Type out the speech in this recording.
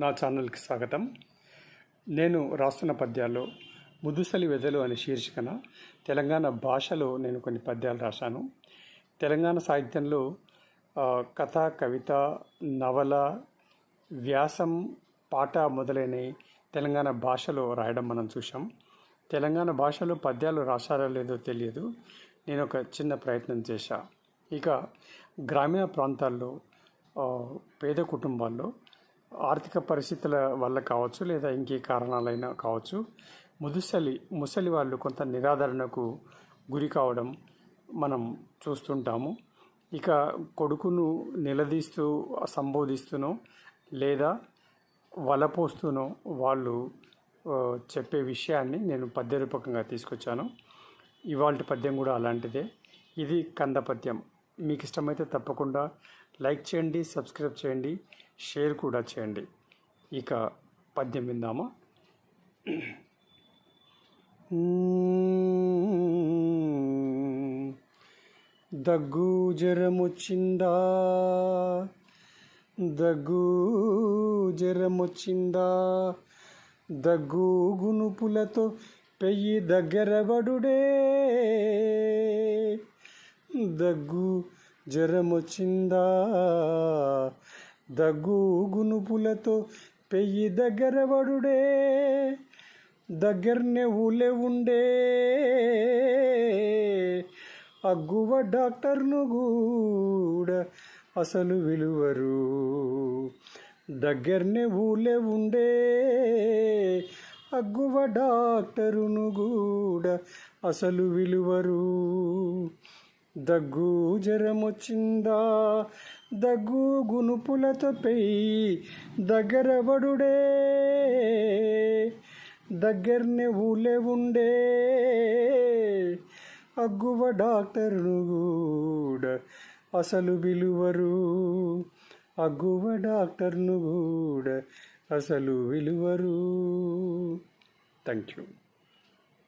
నా ఛానల్కి స్వాగతం. నేను రాస్తున్న పద్యాల్లో ముదుసలి వెదలు అనే శీర్షికన తెలంగాణ భాషలో నేను కొన్ని పద్యాలు రాశాను. తెలంగాణ సాహిత్యంలో కథ కవిత నవల వ్యాసం పాట మొదలైన తెలంగాణ భాషలో రాయడం మనం చూసాం తెలంగాణ భాషలో పద్యాలు రాశారో లేదో తెలియదు. నేను ఒక చిన్న ప్రయత్నం చేశా. ఇక గ్రామీణ ప్రాంతాల్లో పేద కుటుంబాల్లో ఆర్థిక పరిస్థితుల వల్ల కావచ్చు లేదా ఇంకే కారణాలైనా కావచ్చు ముదుసలి ముసలి వాళ్ళు కొంత నిరాదరణకు గురి కావడం మనం చూస్తుంటాము. ఇక కొడుకును నిలదీస్తూ సంబోధిస్తూనో లేదా వలపోస్తూనో వాళ్ళు చెప్పే విషయాన్ని నేను పద్య రూపకంగా తీసుకొచ్చాను. ఇవాళ పద్యం కూడా అలాంటిదే. ఇది కంద పద్యం మీకు ఇష్టమైతే తప్పకుండా లైక్ చేయండి సబ్స్క్రైబ్ చేయండి షేర్ కూడా చేయండి. ఇక పద్యం విందామా? దగ్గు జ్వరమొచ్చిందా? దగ్గు జ్వరమొచ్చిందా? దగ్గు గునుపులతో పెయ్యి దగ్గర బడుడే దగ్గు జ్వరమొచ్చిందా? దగ్గు గునుపులతో పెయ్యి దగ్గర బడుడే దగ్గరనే ఊలే ఉండే. అగ్గువ డాక్టర్ను కూడా అసలు విలువరు. దగ్గరనే ఊలే ఉండే అగ్గువ డాక్టరును కూడా అసలు విలువరు. దగ్గు జ్వరమొచ్చిందా దగ్గు గునుపులతో పెయ్యి దగ్గరవడుడే దగ్గరనే ఊలే ఉండే. అగ్గువ డాక్టర్ను కూడా అసలు విలువరు. అగ్గువ డాక్టర్ను కూడా అసలు విలువరు. Thank you